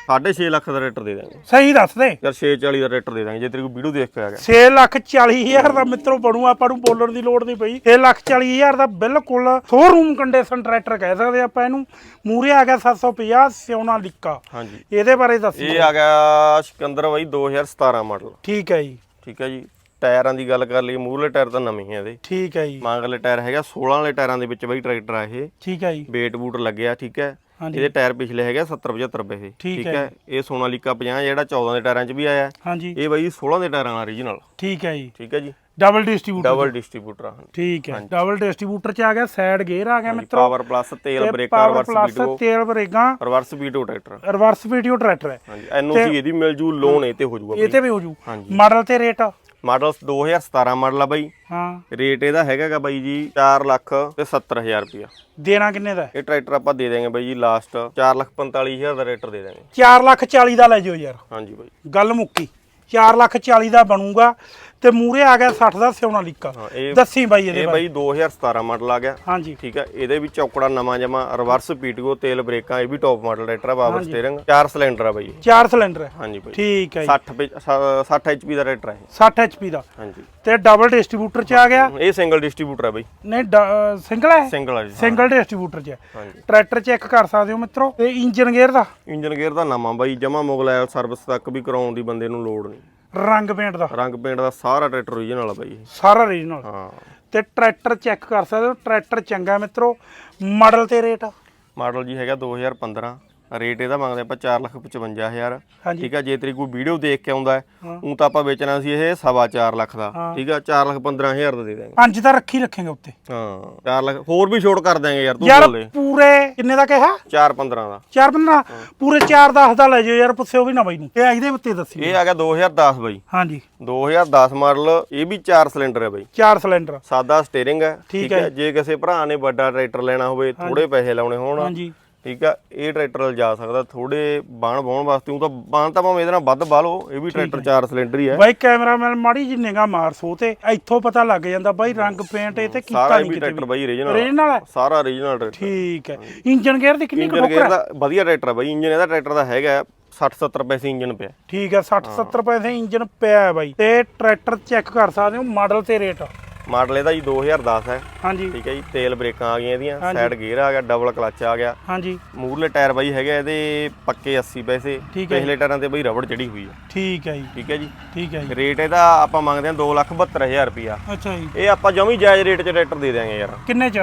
Speaker 1: 6.5 ਲੱਖ ਦਾ ਟਰੈਕਟਰ ਦੇ ਦਾਂਗੇ
Speaker 2: ਸਹੀ ਦੱਸ ਦੇ।
Speaker 1: ਯਾਰ 640 ਦਾ ਟਰੈਕਟਰ ਦੇ ਦਾਂਗੇ ਜੇ ਤੇਰੇ ਕੋਈ ਵੀਡੀਓ ਦੇਖ ਕੇ ਆ ਗਿਆ।
Speaker 2: 6 ਲੱਖ 40 ਹਜ਼ਾਰ ਦਾ ਮਿੱਤਰੋ ਬਣੂ ਆਪਾਂ ਨੂੰ ਬੋਲਣ ਦੀ ਲੋੜ ਨਹੀਂ ਪਈ। 6 ਲੱਖ 40 ਹਜ਼ਾਰ ਦਾ ਬਿਲਕੁਲ ਸ਼ੋਰੂਮ ਕੰਡੀਸ਼ਨ ਟਰੈਕਟਰ ਕਹਿ ਸਕਦੇ ਆਪਾਂ ਇਹਨੂੰ। ਮੂਰੇ ਆ ਗਿਆ 750 ਸਿਉਣਾ ਲਿੱਕਾ
Speaker 1: ਹਾਂਜੀ।
Speaker 2: ਇਹਦੇ ਬਾਰੇ ਦੱਸੋ
Speaker 1: ਇਹ ਆ ਗਿਆ ਸਿਕੰਦਰ ਬਾਈ 2017 ਮਾਡਲ
Speaker 2: ਠੀਕ ਹੈ ਜੀ।
Speaker 1: ਠੀਕ ਹੈ ਜੀ। ਟਾਇਰਾਂ ਦੀ ਗੱਲ ਕਰ ਲਈ ਮੂਹਰਲੇ ਟਾਇਰ ਤਾਂ ਨਵੇਂ ਹੀ ਆ ਇਹਦੇ।
Speaker 2: ਠੀਕ ਹੈ ਜੀ।
Speaker 1: ਮਾਂਗਲੇ ਟਾਇਰ ਹੈਗਾ 16 ਵਾਲੇ ਟਾਇਰਾਂ ਦੇ ਵਿੱਚ ਬਾਈ ਟਰੈਕਟਰ ਆ ਇਹ।
Speaker 2: ਠੀਕ ਹੈ ਜੀ।
Speaker 1: ਵੇਟ ਬੂਟ ਲੱਗਿਆ ਠੀਕ ਹੈ। ਇਹਦੇ ਟਾਇਰ ਪਿਛਲੇ ਹੈਗੇ 70 75 ਰੁਪਏ ਦੇ
Speaker 2: ਠੀਕ ਹੈ
Speaker 1: ਇਹ ਸੋਨਾਲੀਕਾ 50 ਜਿਹੜਾ 14 ਦੇ ਟਾਇਰਾਂ 'ਚ ਵੀ ਆਇਆ। ਹੈ।
Speaker 2: ਹਾਂਜੀ।
Speaker 1: ਇਹ ਬਾਈ 16 ਦੇ ਟਾਇਰਾਂ ਵਾਲਾ ਓਰੀਜਨਲ
Speaker 2: ਠੀਕ ਹੈ ਜੀ।
Speaker 1: ਠੀਕ ਹੈ ਜੀ।
Speaker 2: ਡਬਲ ਡਿਸਟ੍ਰੀਬਿਊਟਰ
Speaker 1: ਡਬਲ ਡਿਸਟ੍ਰੀਬਿਊਟਰ ਆ
Speaker 2: ਠੀਕ ਹੈ ਡਬਲ ਡਿਸਟ੍ਰੀਬਿਊਟਰ ਚ ਆ ਗਿਆ ਸਾਈਡ ਗੇਅਰ ਆ ਗਿਆ ਮਿੱਤਰੋ।
Speaker 1: ਪਾਵਰ ਪਲੱਸ ਤੇਲ ਬ੍ਰੇਕਰ
Speaker 2: ਪਾਵਰ
Speaker 1: ਰਿਵਰਸ
Speaker 2: ਪਲੱਸ ਤੇਲ ਬਰੇਗਾ
Speaker 1: reverse video tractor
Speaker 2: reverse video tractor ਹੈ
Speaker 1: ਹਾਂਜੀ ਐਨਓਸੀ ਇਹਦੀ ਮਿਲ ਜੂ ਲੋਨ ਇਹ ਤੇ ਹੋ ਜੂਗਾ
Speaker 2: ਇਹ ਤੇ ਵੀ ਹੋ ਜੂ। ਮਾਡਲ ਤੇ ਰੇਟ
Speaker 1: ਮਾਡਲ 2017 ਮਾਡਲ ਆ ਬਾਈ।
Speaker 2: ਹਾਂ।
Speaker 1: ਰੇਟ ਇਹਦਾ ਹੈਗਾਗਾ ਬਾਈ ਜੀ 4 ਲੱਖ ਤੇ 70000 ਰੁਪਇਆ।
Speaker 2: ਦੇਣਾ ਕਿੰਨੇ ਦਾ?
Speaker 1: ਇਹ ਟਰੈਕਟਰ ਆਪਾਂ ਦੇ ਦੇਵਾਂਗੇ ਬਾਈ ਜੀ ਲਾਸਟ 4 ਲੱਖ 45000 ਦਾ ਰੇਟਰ ਦੇ ਦਾਂਗੇ
Speaker 2: 4 ਲੱਖ 40 ਦਾ ਲੈ ਜਿਓ ਯਾਰ।
Speaker 1: ਹਾਂਜੀ ਬਾਈ।
Speaker 2: ਗੱਲ ਮੁੱਕੀ। 4 ਲੱਖ 40 ਦਾ ਬਣੂਗਾ। ਤੇ ਮੂਰੇ ਆ ਗਿਆ 60 ਦਾ ਸਿਉਣਾ ਲਿੱਕਾ।
Speaker 1: ਹਾਂ ਇਹ
Speaker 2: ਦੱਸੀ ਬਾਈ ਇਹਦੇ
Speaker 1: ਇਹ
Speaker 2: ਬਾਰੇ।
Speaker 1: ਬਾਈ 2017 ਮਾਡਲ ਆ ਗਿਆ।
Speaker 2: ਹਾਂਜੀ।
Speaker 1: ਠੀਕ ਹੈ ਇਹਦੇ ਵਿੱਚ ਚੌਕੜਾ ਨਵਾਂ ਜਮਾ ਰਿਵਰਸ ਪੀਟੀਓ ਤੇਲ ਬ੍ਰੇਕਾਂ ਇਹ ਵੀ ਟੌਪ ਮਾਡਲ ਟਰੈਕਟਰ ਆ ਪਾਵਰ ਸਟੀਅਰਿੰਗ ਚਾਰ ਸਿਲੰਡਰ ਆ ਬਾਈ।
Speaker 2: 4 ਸਿਲੰਡਰ ਹੈ
Speaker 1: ਹਾਂਜੀ ਬਾਈ।
Speaker 2: ਠੀਕ ਹੈ ਜੀ।
Speaker 1: 60 ਪੇ- ਸ- 60 ਐਚਪੀ ਦਾ ਟਰੈਕਟਰ ਹੈ
Speaker 2: 60 HP ਦਾ।
Speaker 1: ਹਾਂਜੀ।
Speaker 2: ਤੇ ਡਬਲ ਡਿਸਟ੍ਰੀਬਿਊਟਰ ਚ ਆ ਗਿਆ।
Speaker 1: ਇਹ ਸਿੰਗਲ ਡਿਸਟ੍ਰੀਬਿਊਟਰ ਹੈ ਬਾਈ।
Speaker 2: ਨਹੀਂ ਸਿੰਗਲ ਹੈ
Speaker 1: ਸਿੰਗਲ ਆ ਜੀ
Speaker 2: ਸਿੰਗਲ ਡਿਸਟ੍ਰੀਬਿਊਟਰ ਚ ਹੈ।
Speaker 1: ਹਾਂਜੀ।
Speaker 2: ਟਰੈਕਟਰ ਚੈੱਕ ਕਰ ਸਕਦੇ ਹੋ ਮਿੱਤਰੋ। ਤੇ ਇੰਜਨ ਗੇਅਰ ਦਾ?
Speaker 1: ਇੰਜਨ ਗੇਅਰ ਦਾ ਨਵਾਂ ਬਾਈ ਜਮਾ ਮੁਗਲੈਲ ਸਰਵਿਸ ਤੱਕ ਵੀ ਕਰਾਉਣ ਦੀ ਬੰਦੇ ਨੂੰ ਲੋੜ ਨਹੀਂ।
Speaker 2: ਰੰਗ ਪੇਂਟ ਦਾ।
Speaker 1: ਰੰਗ ਪੇਂਟ ਦਾ ਸਾਰਾ ਟਰੈਕਟਰ ਓਰੀਜਨਲ ਆ ਬਾਈ ਇਹ।
Speaker 2: ਸਾਰਾ ਰੀਜਨਲ
Speaker 1: ਹਾਂ।
Speaker 2: ਤੇ ਟਰੈਕਟਰ ਚੈੱਕ ਕਰ ਸਕਦੇ ਹੋ ਟਰੈਕਟਰ ਚੰਗਾ ਮਿੱਤਰੋ। ਮਾਡਲ ਤੇ ਰੇਟ?
Speaker 1: ਮਾਡਲ ਜੀ ਹੈਗਾ 2015 ਰੇਟ ਇਹਦਾ ਮੰਗਦੇ ਆਪਾਂ 455000
Speaker 2: ਹਾਂਜੀ।
Speaker 1: ਠੀਕ ਹੈ ਜੇ ਤੇਰੀ ਕੋਈ ਵੀਡੀਓ ਦੇਖ ਕੇ ਆਉਂਦਾ। ਉਹ ਤਾਂ ਆਪਾਂ ਵੇਚਣਾ ਸੀ ਇਹ ਸਵਾ ਚਾਰ ਲੱਖ ਦਾ। ਠੀਕ ਹੈ 4 ਲੱਖ 15000 ਦਾ ਦੇ ਦਾਂਗੇ
Speaker 2: ਪੰਜ ਤਾਂ ਰੱਖੀ ਰੱਖੇਗੇ ਉੱਤੇ।
Speaker 1: ਹਾਂ 4 ਲੱਖ ਹੋਰ ਵੀ ਛੋਟ ਕਰ ਦਾਂਗੇ ਯਾਰ ਤੂੰ
Speaker 2: ਯਾਰ
Speaker 1: ਬੋਲੇ।
Speaker 2: ਪੂਰੇ ਕਿੰਨੇ ਦਾ ਕਿਹਾ?
Speaker 1: 4 15 ਦਾ।
Speaker 2: 4 15 ਪੂਰੇ 4 10 ਦਾ ਲੈ ਜਾਓ ਯਾਰ ਪੁੱਛਿਓ ਵੀ ਨਾ ਬਾਈ ਨੂੰ। ਇਹ ਇਹਦੇ ਉੱਤੇ ਦੱਸੀ।
Speaker 1: ਇਹ ਆ ਗਿਆ 2010 ਬਾਈ।
Speaker 2: ਹਾਂਜੀ।
Speaker 1: 2010 ਮਾਡਲ ਇਹ ਵੀ 4 ਸਿਲੰਡਰ ਹੈ ਬਾਈ।
Speaker 2: 4 ਸਿਲੰਡਰ।
Speaker 1: ਸਾਦਾ ਸਟੀਅਰਿੰਗ ਹੈ।
Speaker 2: ਠੀਕ ਹੈ।
Speaker 1: ਜੇ। ਕਿਸੇ ਭਰਾ ਨੇ ਵੱਡਾ ਟਰੈਕਟਰ ਲੈਣਾ ਹੋਵੇ ਥੋੜੇ ਪੈਸੇ ਲਾਉਣੇ ਹੋਣ।
Speaker 2: ਹਾਂਜੀ।
Speaker 1: ਠੀਕ ਆ ਇਹ ਟਰੈਕਟਰ ਲਿਜਾ ਸਕਦਾ ਥੋੜੇ ਬਾਣ ਬਾਉਣ ਵਾਸਤੇ ਉਹ ਤਾਂ ਬਾਣ ਤਾਂ ਭਾਵੇਂ ਇਹਦੇ ਨਾਲ ਵੱਧ ਬਾ ਲਓ ਇਹ ਵੀ ਟਰੈਕਟਰ 4 ਸਿਲੰਡਰ ਹੀ ਹੈ।
Speaker 2: ਬਾਈ ਕੈਮਰਾਮੈਨ ਮਾੜੀ ਜੀ ਨਿਗਾ ਮਾਰ ਸੋ ਤੇ ਇੱਥੋਂ ਪਤਾ ਲੱਗ ਜਾਂਦਾ ਬਾਈ ਰੰਗ ਪੇਂਟ ਇਹ ਤੇ ਕੀਤਾ ਨਹੀਂ ਕਿਤੇ
Speaker 1: ਟਰੈਕਟਰ ਬਾਈ
Speaker 2: ਓਰੀਜਨਲ ਹੈ
Speaker 1: ਸਾਰਾ origignal ਟਰੈਕਟਰ।
Speaker 2: ਠੀਕ ਹੈ। ਇੰਜਨ ਗੇਅਰ ਦੀ ਕਿੰਨੀ ਕੁ
Speaker 1: ਇੰਜਨ
Speaker 2: ਹੈ?
Speaker 1: ਦਾ ਵਧੀਆ ਟਰੈਕਟਰ ਹੈ ਬਾਈ ਇੰਜਨ ਇਹਦਾ ਟਰੈਕਟਰ ਦਾ ਹੈਗਾ 60 70 ਪੈਸੇ ਇੰਜਨ ਪਿਆ।
Speaker 2: ਠੀਕ ਹੈ 60 70 ਪੈਸੇ ਇੰਜਨ ਪਿਆ ਹੈ ਬਾਈ। ਤੇ ਟਰੈਕਟਰ ਚੈੱਕ ਕਰ ਸਕਦੇ ਹੋ ਮਾਡਲ ਤੇ ਰੇਟ
Speaker 1: ਮਾਡਲ ਇਹਦਾ ਜੀ 2010 ਹੈ।
Speaker 2: ਹਾਂਜੀ।
Speaker 1: ਠੀਕ ਹੈ ਜੀ ਤੇਲ ਬ੍ਰੇਕਾਂ ਆ ਗਈਆਂ ਇਹਦੀਆਂ ਸਾਈਡ ਗੇਅਰ ਆ ਗਿਆ ਡਬਲ ਕਲਚ ਆ ਗਿਆ।
Speaker 2: ਹਾਂਜੀ।
Speaker 1: ਮੂਰਲੇ ਟਾਇਰ ਬਾਈ ਹੈਗੇ ਇਹਦੇ ਪੱਕੇ 80 ਪੈਸੇ। ਪਿਛਲੇ ਟਾਇਰਾਂ ਤੇ ਬਾਈ ਰਬੜ ਚੜੀ ਹੋਈ ਹੈ
Speaker 2: ਠੀਕ ਹੈ ਜੀ।
Speaker 1: ਠੀਕ ਹੈ ਜੀ।
Speaker 2: ਠੀਕ ਹੈ ਜੀ।
Speaker 1: ਰੇਟ ਇਹਦਾ ਆਪਾਂ ਮੰਗਦੇ ਹਾਂ 272000 ਰੁਪਿਆ
Speaker 2: ਅੱਛਾ ਜੀ।
Speaker 1: ਇਹ ਆਪਾਂ ਜਮੀ ਜਾਇਜ਼ ਰੇਟ 'ਚ ਟਰੈਕਟਰ ਦੇ ਦਿਆਂਗੇ ਯਾਰ।
Speaker 2: ਕਿੰਨੇ ਚ?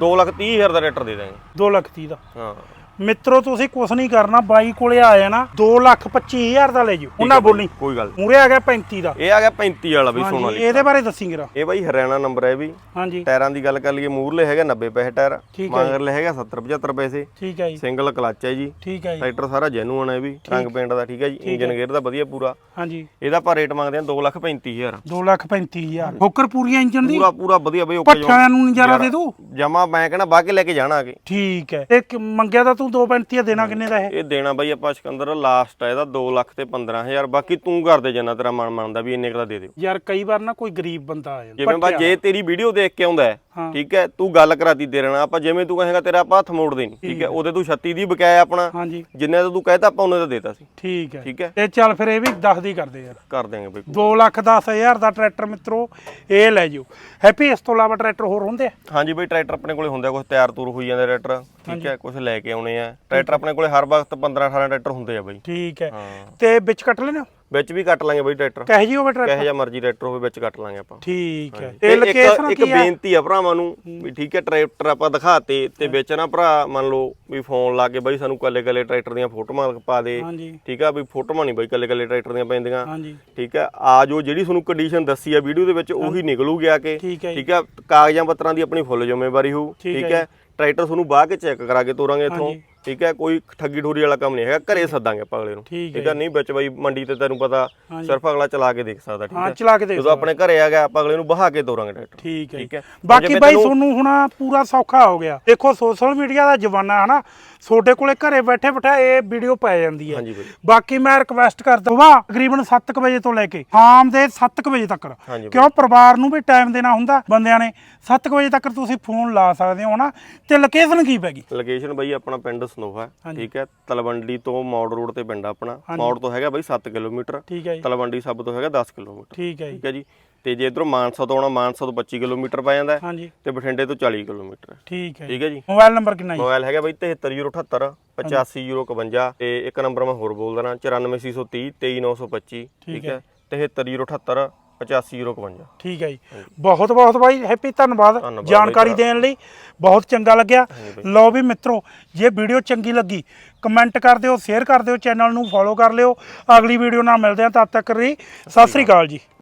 Speaker 1: 230000 ਦਾ ਟਰੈਕਟਰ ਦੇ ਦਾਂਗੇ
Speaker 2: 2 ਲੱਖ ਤੀਹ ਦਾ।
Speaker 1: ਹਾਂ।
Speaker 2: ਮਿੱਤਰੋ ਤੁਸੀਂ ਕੁਛ ਨਹੀਂ ਕਰਨਾ ਬਾਈ ਕੋਲੇ ਆ ਜਾਣਾ 2 ਲੱਖ 25000 ਦਾ ਲੈ ਜਿਓ ਉਹਨਾਂ ਬੋਲੀ।
Speaker 1: ਕੋਈ ਗੱਲ।
Speaker 2: ਮੂਰੇ ਆ ਗਿਆ 35 ਦਾ।
Speaker 1: ਇਹ ਆ ਗਿਆ 35 ਵਾਲਾ ਬਈ ਸੋਨਾ
Speaker 2: ਹਾਂਜੀ ਇਹਦੇ ਬਾਰੇ ਦੱਸੀ ਜਰਾ।
Speaker 1: ਇਹ ਬਾਈ ਹਰਿਆਣਾ ਨੰਬਰ ਹੈ ਵੀ
Speaker 2: ਹਾਂਜੀ।
Speaker 1: ਟਾਇਰਾਂ ਦੀ ਗੱਲ ਕਰ ਲਈਏ ਮੂਰਲੇ ਹੈਗਾ 90 ਪੈਸੇ ਟਾਇਰ। ਮਗਰਲੇ ਹੈਗਾ 70 75 ਪੈਸੇ।
Speaker 2: ਠੀਕ ਹੈ ਜੀ।
Speaker 1: ਸਿੰਗਲ ਕਲਚ ਹੈ ਜੀ।
Speaker 2: ਠੀਕ ਹੈ ਜੀ।
Speaker 1: ਟਰੈਕਟਰ ਸਾਰਾ ਜੈਨੂਅਨ ਹੈ ਵੀ ਰੰਗ ਪੇਂਟ ਦਾ ਠੀਕ ਹੈ ਜੀ ਇੰਜਨ ਗੇਅਰ ਦਾ ਵਧੀਆ ਪੂਰਾ।
Speaker 2: ਹਾਂਜੀ।
Speaker 1: ਇਹਦਾ ਆਪਾਂ ਰੇਟ ਮੰਗਦੇ ਹਾਂ 235000
Speaker 2: 2 ਲੱਖ 35000 ਠੋਕਰ ਪੂਰੀ ਇੰਜਨ ਦੀ?
Speaker 1: ਪੂਰਾ ਪੂਰਾ ਵਧੀਆ ਬਈ ਓਕੇ
Speaker 2: ਪੱਠਿਆਂ ਨੂੰ ਨਜ਼ਾਰਾ ਦੇ ਦੂ?
Speaker 1: ਜਮਾ ਮੈਂ ਕਹਿੰਦਾ ਬਾਹ ਕੇ ਲੈ ਕੇ ਜਾਣਾ ਅਗੇ।
Speaker 2: ਠੀਕ ਹੈ। ਕਿ- ਮੰਗਿਆ ਤਾਂ ਤੂੰ 235 ਦੇਣਾ ਕਿੰਨੇ ਦਾ ਇਹ?
Speaker 1: ਇਹ ਦੇਣਾ ਬਾਈ ਆਪਾਂ ਸਿਕੰਦਰ ਲਾਸਟ ਹੈ ਇਹਦਾ 2 ਲੱਖ ਤੇ 15000 ਬਾਕੀ ਤੂੰ ਕਰ ਦੇ ਜਿੰਨਾ ਤੇਰਾ ਮਨ ਮੰਨਦਾ ਵੀ ਇੰਨੇ ਕੁ ਦਾ ਦੇ ਦਿਓ।
Speaker 2: ਯਾਰ ਕਈ ਵਾਰ ਨਾ ਕੋਈ ਗਰੀਬ ਬੰਦਾ ਆ ਜਾਂਦਾ
Speaker 1: ਜਿਵੇਂ ਬਾ ਜੇ ਤੇਰੀ ਵੀਡੀਓ ਦੇਖ ਕੇ ਆਉਂਦਾ ਹੈ
Speaker 2: ਹਾਂ।
Speaker 1: ਠੀਕ ਹੈ ਤੂੰ ਗੱਲ ਕਰਾਤੀ ਦੇ ਰਹਿਣਾ ਆਪਾਂ ਜਿਵੇਂ ਤੂੰ ਕਹੇਗਾ ਤੇਰਾ ਆਪਾਂ ਹੱਥ ਮੋੜਦੇ ਨਹੀਂ ਠੀਕ ਹੈ ਉਹਦੇ ਤੂੰ 36 ਦੀ ਬਕਾਇਆ ਆਪਣਾ
Speaker 2: ਹਾਂਜੀ।
Speaker 1: ਜਿੰਨੇ ਦਾ ਤੂੰ ਕਹਿਤਾ ਆਪਾਂ ਉਹਨੇ ਦਾ ਦੇਤਾ ਸੀ।
Speaker 2: ਠੀਕ ਹੈ।
Speaker 1: ਠੀਕ ਹੈ।
Speaker 2: ਤੇ ਚੱਲ ਫਿਰ ਇਹ ਵੀ 10 ਦੀ ਕਰਦੇ ਯਾਰ।
Speaker 1: ਕਰ ਦਿਆਂਗੇ ਬਈ।
Speaker 2: 2 ਲੱਖ 10000 ਦਾ ਟਰੈਕਟਰ ਮਿੱਤਰੋ ਇਹ ਲੈ ਜਿਓ। ਹੈਪੀ ਇਸ ਤੋਂ ਇਲਾਵਾ ਟਰੈਕਟਰ ਹੋਰ ਹੁੰਦੇ ਆ?
Speaker 1: ਹਾਂਜੀ ਬਈ ਟਰੈਕਟਰ ਆਪਣੇ ਕੋਲੇ ਹੁੰਦਾ ਕੁਝ ਤਿਆਰ ਤੂਰ ਹੋਈ ਜਾਂਦੇ ਟਰੈਕਟਰ ਠੀਕ ਹੈ ਕੁਝ ਲੈ ਕੇ ਆਉਣੇ ਆ। ਟਰੈਕਟਰ ਆਪਣੇ ਕੋਲੇ ਹਰ ਵਕਤ 15 18 ਟਰੈਕਟਰ ਹੁੰਦੇ ਆ ਬਈ।
Speaker 2: ਠੀਕ ਹਾਂ। ਤੇ ਵਿੱਚ ਕੱਟ ਲੈਣਾ
Speaker 1: ਵਿੱਚ ਵੀ ਕੱਟ ਲਾਂਗੇ ਬਈ ਟਰੈਕਟਰ।
Speaker 2: ਕਹੇ ਜੀ ਹੋਵੇ ਟਰੈਕਟਰ
Speaker 1: ਕਹੇ ਜਿਹਾ ਮਰਜ਼ੀ ਟਰੈਕਟਰ ਹੋਵੇ ਵਿੱਚ ਕੱਟ ਲਾਂਗੇ ਆਪਾਂ।
Speaker 2: ਠੀਕ ਹੈ।
Speaker 1: ਤੇ
Speaker 2: ਤੇ
Speaker 1: ਇੱਕ
Speaker 2: ਆ?
Speaker 1: ਬੇਨਤੀ ਆ ਭਰਾਵਾਂ ਨੂੰ ਵੀ ਠੀਕ ਹੈ ਟਰੈਕਟਰ ਆਪਾਂ ਦਿਖਾਤੇ ਤੇ ਵਿੱਚ ਨਾ ਭਰਾ ਮੰਨ ਲਓ ਵੀ ਫੋਨ ਲਾ ਕੇ ਬਈ ਸਾਨੂੰ ਕੱਲੇ ਕੱਲੇ ਟਰੈਕਟਰ ਦੀਆਂ ਫੋਟੋਆਂ ਪਾ ਦੇ। ਠੀਕ ਆ ਵੀ ਫੋਟੋਆਂ ਨਹੀਂ ਬਈ ਕੱਲੇ ਕੱਲੇ ਟਰੈਕਟਰ ਦੀਆਂ ਪੈਂਦੀਆਂ। ਠੀਕ ਹੈ ਆ ਜੋ ਜਿਹੜੀ ਤੁਹਾਨੂੰ ਕੰਡੀਸ਼ਨ ਦੱਸੀ ਆ ਵੀਡੀਓ ਦੇ ਵਿੱਚ ਉਹੀ ਨਿਕਲੂਗੀ ਆ ਕੇ।
Speaker 2: ਠੀਕ ਹੈ ਜੀ।
Speaker 1: ਹੈ ਕਾਗਜ਼ਾਂ ਪੱਤਰਾਂ ਦੀ ਆਪਣੀ ਫੁੱਲ ਜ਼ਿੰਮੇਵਾਰੀ ਹੋਊ।
Speaker 2: ਠੀਕ ਹੈ
Speaker 1: ਹੈ ਟਰੈਕਟਰ ਤੁਹਾਨੂੰ ਬਾਹ ਕੇ ਚੈੱਕ ਕਰਾ ਕੇ ਤੋਰਾਂਗੇ ਇੱਥੋਂ। ਠੀਕ ਹੈ ਕੋਈ ਠੱਗੀ ਠੋਰੀ ਵਾਲਾ ਕੰਮ ਨਹੀਂ ਹੈਗਾ ਘਰੇ ਸੱਦਾਂਗੇ ਆਪਾਂ ਅਗਲੇ ਨੂੰ।
Speaker 2: ਠੀਕ ਹੈ
Speaker 1: ਨਹੀਂ ਵਿੱਚ ਬਈ ਮੰਡੀ ਤੇ ਤੈਨੂੰ ਪਤਾ। ਸਿਰਫ ਅਗਲਾ ਚਲਾ ਕੇ ਦੇਖ ਸਕਦਾ ਠੀਕ
Speaker 2: ਹਾਂ।
Speaker 1: ਹੈ
Speaker 2: ਚਲਾ ਕੇ ਦੇਖ
Speaker 1: ਜਦੋਂ ਆਪਣੇ ਘਰੇ ਆ ਗਿਆ ਆਪਾਂ ਅਗਲੇ ਨੂੰ ਬਹਾ ਕੇ ਤੋਰਾਂਗੇ ਟਰੈਕਟਰ।
Speaker 2: ਠੀਕ ਹੈ
Speaker 1: ਠੀਕ ਹੈ।
Speaker 2: ਬਾਕੀ ਬਾਈ ਤੁਹਾਨੂੰ ਹੁਣ ਪੂਰਾ ਸੌਖਾ ਹੋ ਗਿਆ। ਦੇਖੋ ਸੋਸ਼ਲ ਮੀਡੀਆ ਦਾ ਜ਼ਮਾਨਾ ਹੈ ਨਾ ਤੁਹਾਡੇ ਕੋਲੇ ਘਰੇ ਬੈਠੇ ਬਿਠਾਏ ਇਹ ਵੀਡੀਓ ਪੈ ਜਾਂਦੀ ਹੈ। ਬਾਕੀ ਮੈਂ ਰਿਕਵੈਸਟ ਕਰਦਾ ਹਾਂ ਤਕਰੀਬਨ 7:00 ਵਜੇ ਤੋਂ ਲੈ ਕੇ ਸ਼ਾਮ ਦੇ 7:00 ਵਜੇ ਤੱਕ। ਕਿਉਂ? ਪਰਿਵਾਰ ਨੂੰ ਵੀ ਟਾਈਮ ਦੇਣਾ ਹੁੰਦਾ ਬੰਦਿਆਂ ਨੇ। 7:00 ਵਜੇ ਤੱਕ ਤੁਸੀਂ ਫੋਨ ਲਾ ਸਕਦੇ ਹੋ ਨਾ ਤੇ ਲੋਕੇਸ਼ਨ ਕੀ ਪੈਗੀ
Speaker 1: ਲੋਕੇਸ਼ਨ ਬਈ ਆਪਣਾ ਪਿੰਡ ਸਨੋਹਾ। ਠੀਕ ਹੈ ਤਲਵੰਡੀ ਤੋਂ ਮੌੜ ਰੋਡ ਤੇ ਪਿੰਡ ਆਪਣਾ। ਮੌੜ ਤੋਂ ਹੈਗਾ ਬਈ 7 ਕਿਲੋਮੀਟਰ।
Speaker 2: ਠੀਕ ਹੈ ਜੀ।
Speaker 1: ਤਲਵੰਡੀ ਸਭ ਤੋਂ ਹੈਗਾ 10 ਕਿਲੋਮੀਟਰ।
Speaker 2: ਠੀਕ ਹੈ ਜੀ।
Speaker 1: ਠੀਕ ਹੈ ਜੀ। ਤੇ ਜੇ ਇਧਰੋਂ ਮਾਨਸਾ ਤੋਂ ਆਉਣਾ ਮਾਨਸਾ ਤੋਂ 25 ਕਿਲੋਮੀਟਰ ਪੈ ਜਾਂਦਾ ਹੈ। ਤੇ ਬਠਿੰਡੇ ਤੋਂ 40 ਕਿਲੋਮੀਟਰ।
Speaker 2: ਠੀਕ ਹੈ
Speaker 1: ਠੀਕ ਹੈ ਜੀ।
Speaker 2: ਮੋਬਾਈਲ ਨੰਬਰ ਕਿੰਨਾ ਜੀ?
Speaker 1: ਮੋਬਾਈਲ ਹੈਗਾ ਬਈ 7378 85051 ਤੇ ਇੱਕ ਨੰਬਰ ਮੈਂ ਹੋਰ ਬੋਲ ਦੇਣਾ 94630 23925 ਠੀਕ ਹੈ। 7378 85051
Speaker 2: ਠੀਕ ਹੈ ਜੀ ਬਹੁਤ ਬਹੁਤ ਬਾਈ ਹੈਪੀ ਧੰਨਵਾਦ ਜਾਣਕਾਰੀ ਦੇਣ ਲਈ ਬਹੁਤ ਚੰਗਾ ਲੱਗਿਆ ਲਓ ਵੀ ਮਿੱਤਰੋ ਜੇ ਵੀਡੀਓ ਚੰਗੀ ਲੱਗੀ ਕਮੈਂਟ ਕਰ ਦਿਓ ਸ਼ੇਅਰ ਕਰ ਦਿਓ ਚੈਨਲ ਨੂੰ ਫੋਲੋ ਕਰ ਲਿਓ ਅਗਲੀ ਵੀਡੀਓ ਨਾਲ ਮਿਲਦੇ ਹਾਂ ਤਦ ਤੱਕ ਲਈ ਸਤਿ ਸ੍ਰੀ ਅਕਾਲ ਜੀ